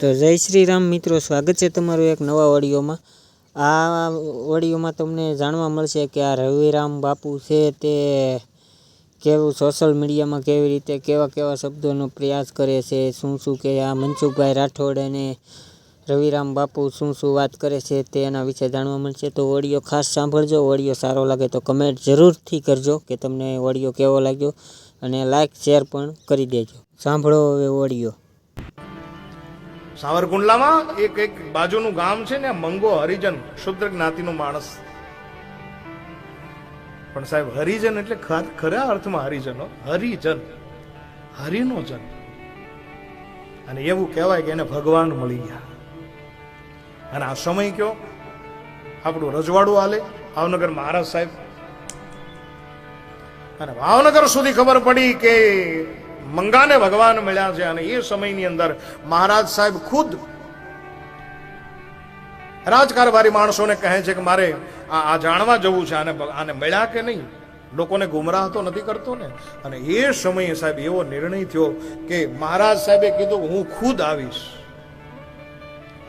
તો જય શ્રી રામ મિત્રો, સ્વાગત છે તમારું એક નવા ઓડિયોમાં. આ ઓડિયોમાં તમને જાણવા મળશે કે આ રવિરામ બાપુ છે તે કેવું સોશિયલ મીડિયામાં કેવી રીતે કેવા કેવા શબ્દોનો પ્રયાસ કરે છે, શું શું કે આ મનસુખભાઈ રાઠોડ અને રવિરામ બાપુ શું શું વાત કરે છે તે એના વિશે જાણવા મળશે. તો ઓડિયો ખાસ સાંભળજો, ઓડિયો સારો લાગે તો કમેન્ટ જરૂરથી કરજો કે તમને ઓડિયો કેવો લાગ્યો અને લાઈક શેર પણ કરી દેજો. સાંભળો હવે ઓડિયો. સાવરકુંડલામાં એક એક બાજુનું ગામ છે ને મંગો હરિજન શુદ્ર જ્ઞાતિનો માણસ. પણ સાહેબ, હરિજન એટલે ખર- અર્થમાં હરિજનો? હરિજન. હરિનો જન. અને એવું કહેવાય કે એને ભગવાન મળી ગયા. અને આ સમય કયો? આપણું રજવાડું હાલે, ભાવનગર મહારાજ સાહેબ. અને ભાવનગર સુધી ખબર પડી કે મંગાને ભગવાન મળ્યા છે અને એ સમયની અંદર મહારાજ સાહેબ ખુદ રાજકારભારી માણસોને કહે છે કે મારે આ આ જાણવા જવું છે આને આને મળ્યા કે નહીં? લોકોને ગુમરાહ તો નથી કરતો ને? અને એ સમયે સાહેબ એવો નિર્ણય થયો કે મહારાજ સાહેબે કીધું, હું ખુદ આવીશ.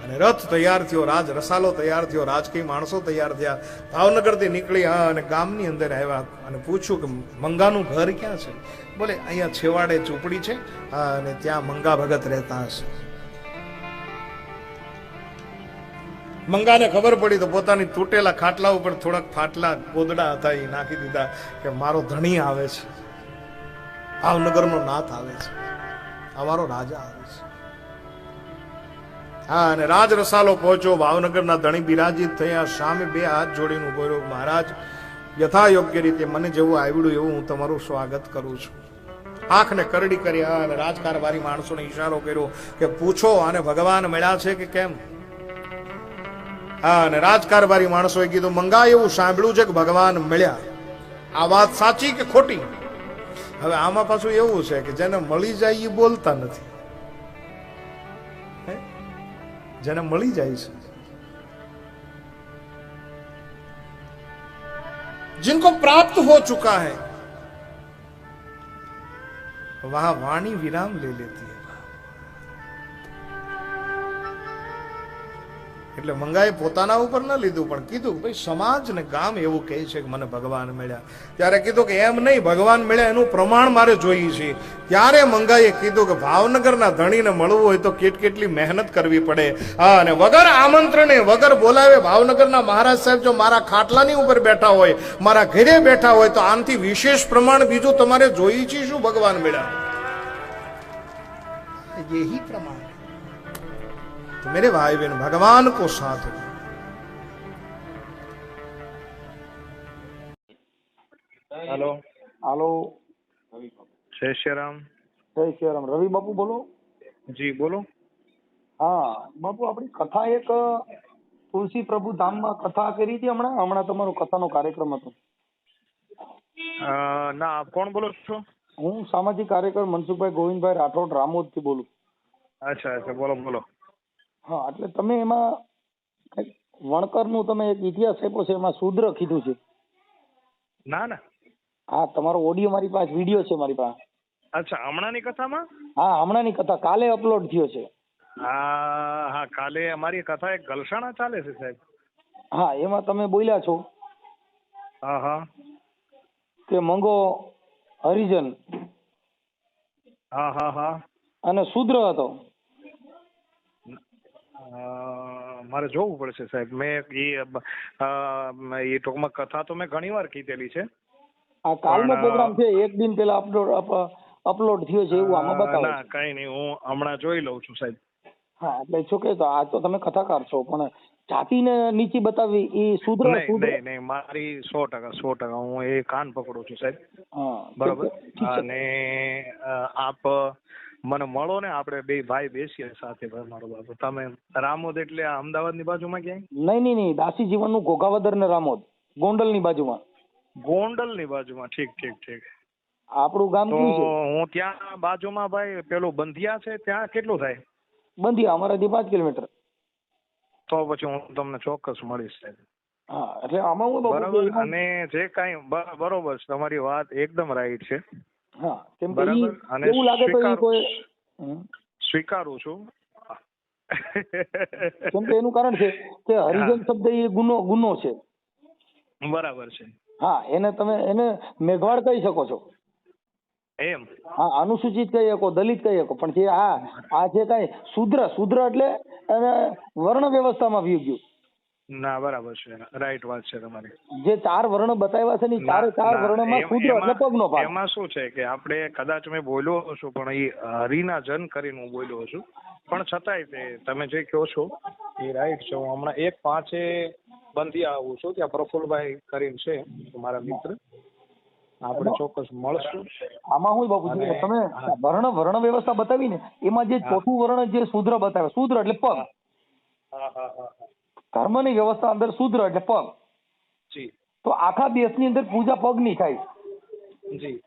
અને રથ તૈયાર થયો, રાજ રસાલો તૈયાર થયો, રાજકીય માણસો તૈયાર થયા. ભાવનગરથી નીકળી હા અને ગામની અંદર આવ્યા અને પૂછ્યું કે મંગાનું ઘર ક્યાં છે? બોલે, અહીંયા છેવાડે ઝૂંપડી છે અને ત્યાં મંગા ભગત રહેતા હશે. મંગાને ખબર પડી તો પોતાની તૂટેલા ખાટલા ઉપર થોડાક ફાટલા ગોદડા હતા, એ નાખી દીધા કે મારો ધણી આવે છે. ભાવનગરનો નાથ આવે છે. અમારો રાજા આવે છે. હા, અને રાજ રસાલો પહોંચ્યો. ભાવનગરના ધણી બિરાજિત થયા. સામે બે હાથ જોડીને ઊભો રહ્યો. મહારાજ યથા યોગ્ય રીતે મને જેવું આવડ્યું એવું હું તમારું સ્વાગત કરું છું. આંખને કરડી કર્યા અને રાજકારભારી માણસોને ઈશારો કર્યો કે, પૂછો અને ભગવાન મળ્યા છે કે કેમ? હા, અને રાજકારભારી માણસોએ કીધું મંગા એવું સાંભળ્યું છે કે ભગવાન મળ્યા. આ વાત સાચી કે ખોટી? હવે આમાં પાછું એવું છે કે જેને મળી જાય એ બોલતા નથી. જેને મળી જાય છે जिनको प्राप्त हो चुका है वहां वाणी विराम ले लेती है એટલે મંગાએ પોતાના ઉપર ન લીધું, પણ કીધું ભાઈ, સમાજ ને ગામ એવું કહે છે કે મને ભગવાન મળ્યા. ત્યારે કીધું કે, એમ નહીં, ભગવાન મળ્યા એનું પ્રમાણ મારે જોઈએ છે. ત્યારે મંગાઈએ કીધું કે, ભાવનગરના ધણીને મળવું હોય તો કેટ કેટલી મહેનત કરવી પડે. હા, અને વગર આમંત્રણે, વગર બોલાવે ભાવનગરના મહારાજ સાહેબ, જો મારા ખાટલાની ઉપર બેઠા હોય, મારા ઘરે બેઠા હોય, તો આનથી વિશેષ પ્રમાણ બીજું તમારે જોઈએ છે શું ભગવાન મળ્યા. યહી પ્રમાણ. तो मेरे भाई बहन भगवान को साथ हो हेलो હાલો जय श्री राम જય શ્રી રામ રવિ બાપુ બોલો जी बोलो હા બાપુ આપણી કથા એક તુલસી પ્રભુ ધામમાં કથા કરી હતી હમણાં હમણાં તમારો કથાનો કાર્યક્રમ હતો અ, ના કોણ બોલો છો હું સામાજિક કાર્યકર મનસુખભાઈ ગોવિંદભાઈ રાઠોડ રામોદથી બોલું અચ્છા અચ્છા બોલો બોલો હા એટલે તમે એમાં કંઈક વણકરનું તમે એક ઇતિહાસ આપ્યો છે એમાં શુદ્ર કીધું છે. ના ના. હા તમારો ઓડિયો મારી પાસે વીડિયો છે મારી પાસે. અચ્છા હમણાંની કથામાં? હા હમણાંની કથા કાલે અપલોડ થયો છે. હા હા કાલે અમારી કથા એક ગલસાણા ચાલે છે સાહેબ. હા એમાં તમે બોલ્યા છો હા હા. કે મંગો હરિજન હા હા હા. અને શુદ્ર હતો. મારે જોવું પડશે સાહેબ. મેં એ એ ટૂંકમાં કથા તો મેં ઘણી વાર કીધેલી છે. આ કાલનો પ્રોગ્રામ છે એક દિન પહેલા અપલોડ અપલોડ થયો છે એવું આમાં બતાવે ના કઈ નહીં હું હમણાં જોઈ લઉં છું સાહેબ. હા એટલે શું કે આ તો તમે કથાકાર છો પણ જાતિને નીચી બતાવી એ શુદ્ર નહીં નહીં મારી સો ટકા સો ટકા હું એ કાન પકડું છું સાહેબ. હા બરોબર? અને આપ મને મળો ને આપણે બે ભાઈ બેસીએ સાથે મારો બાપુ. તમે રામોદ એટલે આ અમદાવાદની બાજુમાં ક્યાંય? નહીં નહીં નહીં દાસી જીવનનું ઘોઘાવદર ને રામોદ. ગોંડલની બાજુમાં. ગોંડલની બાજુમાં ઠીક ઠીક ઠીક. આપણું ગામ તો હું ત્યાં બાજુમાં ભાઈ પેલું બંધિયા છે ત્યાં કેટલું થાય? બંધિયા અમારાથી પાંચ કિલોમીટર. તો પછી હું તમને ચોક્કસ મળીશ સાહેબ. હા એટલે આમાં હું બરાબર અને જે કાંઈ બરોબર છે તમારી વાત એકદમ રાઈટ છે. હા કેમ કે એવું લાગે તો કોઈ સ્વીકારું છું. કેમ કે એનું કારણ છે કે હરિજન શબ્દ એ ગુનો ગુનો છે. બરાબર છે. હા એને તમે એને મેઘવાળ કહી શકો છો. એમ? હા અનુસૂચિત કહી શકો દલિત કહી શકો પણ જે આ આ જે કાંઈ શુદ્ર શુદ્ર એટલે એને વર્ણ વ્યવસ્થામાં વ્યુ ગયું. ના બરાબર છે. રાઈટ વાત છે તમારી. જે ચાર વર્ણ બતાવ્યા છે ને ચાર ચાર વર્ણમાં શુદ્ર એટલે પગનો ભાગ. એમાં શું છે કે આપણે કદાચ મેં બોલ્યો છું પણ એ હરિના જન કરીને હું બોલ્યો છું પણ છતાંય તે તમે જે કહો છો એ રાઈટ છે. હું હમણાં એક પાંચે બંધી આવું છું ત્યાં પ્રફુલભાઈ કરીને છે મારા મિત્ર. આપણે ચોક્કસ મળશું. આમાં હું બાપુ તમે વર્ણ વર્ણ વ્યવસ્થા બતાવી ને એમાં જે ચોથું વર્ણ જે શુદ્ર બતાવે શુદ્ર એટલે પગ. હા હા હા. ધર્મની વ્યવસ્થા અંદર શુદ્ર એટલે પગ. તો આખા દેશની અંદર પૂજા પગની થાય. જી.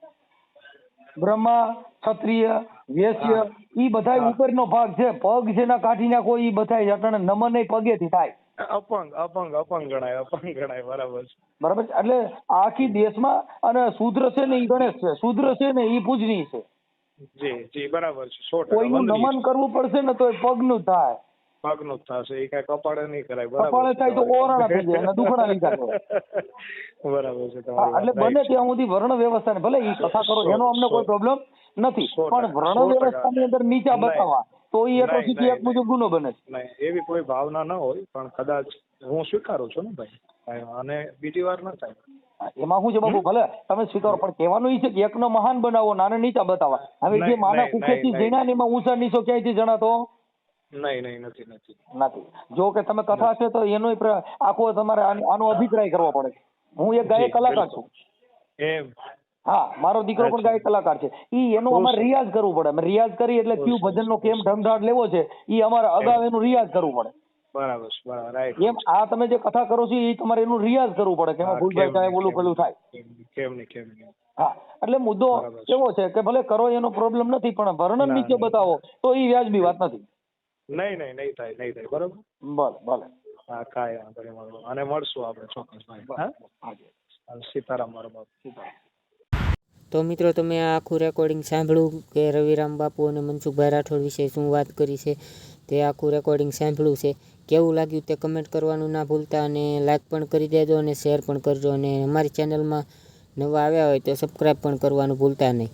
બ્રહ્મા ક્ષત્રિય વેશ્ય. ઈ બધાય હા. ઉપરનો ભાગ છે. પગ જેના કાઢી નાખો ઈ બધા અટણ નમન એ પગેથી થાય. અપંગ અપંગ અપંગ ગણાય અપંગ ગણાય બરાબર છે. બરાબર છે? એટલે આખી દેશમાં અને શૂદ્ર છે ને ઈ ગણેશ છે. શૂદ્ર છે ને ઈ પૂજનીય છે. જી જી બરાબર છે. કોઈનું નમન કરવું પડશે ને તો એ પગનું થાય. પગનું જ થશે એ કઈ કપાળે નહીં કરાય બરાબર કપાળે થાય તો તમારી. થઈ જાય અને દુખડા નહીં થાય બરાબર છે તમારી એટલે બને ત્યાં સુધી વર્ણ વ્યવસ્થા ને ભલે એ કથા કરો એનો અમને કોઈ પ્રોબ્લેમ નથી પણ વર્ણ વ્યવસ્થા ની અંદર નીચા બતાવવા તો એ એટ્રોસિટી એક મુજબ ગુનો બને છે. એવી કોઈ ભાવના ન હોય પણ કદાચ હું સ્વીકારું છું ને ભાઈ અને બીજી વાર ન થાય. એમાં શું છે બાબુ ભલે તમે સ્વીકારો પણ કહેવાનું એ છે કે એકનો મહાન બનાવો નાને નીચા બતાવવા. હવે જે માના કુખેથી નહીં, ને એમાં ઊંચા નીચો ક્યાંયથી જણાતો? નહીં નહીં નથી નથી. નથી. જો કે તમે કથા છે તો એનો આખો તમારે આનો અભિપ્રાય કરવો પડે. હું એક ગાયક કલાકાર છું. એમ. હા મારો દીકરો પણ. ગાયક કલાકાર છે. ઈ એનો અમારે રિયાઝ કરવું પડે. અમે રિયાઝ કરી એટલે કયું. ભજનનો કેમ ઢંઢાટ લેવો છે ઈ અમારે અગાઉ એનું રિયાઝ કરવું પડે. બરાબર બરાબર રાઈટ એમ આ તમે જે કથા કરો છો એ તમારે એનું રિયાઝ કરવું પડે કે ભૂલભાઈ કાંઈ ઓલું પેલું થાય. કેમ નહીં કેમ નહીં હા એટલે મુદ્દો કેવો. એવો છે કે ભલે કરો એનો પ્રોબ્લેમ નથી પણ વર્ણન નીચે બતાવો તો એ વ્યાજબી વાત નથી. નહીં નહીં નહીં થાય નહીં થાય. બરોબર? ભલે ભલે. હા કાંઈ વાંધો નહીં મળો અને મળશું આપણે ચોક્કસ ભાઈ હા? સીતારામ મારો બાપ. તો મિત્રો તમે આ આખું રેકોર્ડિંગ સાંભળ્યું કે રવિરામ બાપુ અને મનસુખભાઈ રાઠોડ વિશે શું વાત કરી છે? તે આખું રેકોર્ડિંગ સાંભળ્યું છે. કેવું લાગ્યું તે કમેન્ટ કરવાનું ના ભૂલતા અને લાઈક પણ કરી દેજો અને શેર પણ કરજો. અને અમારી ચેનલમાં નવા આવ્યા હોય તો સબસ્ક્રાઈબ પણ કરવાનું ભૂલતા નહીં.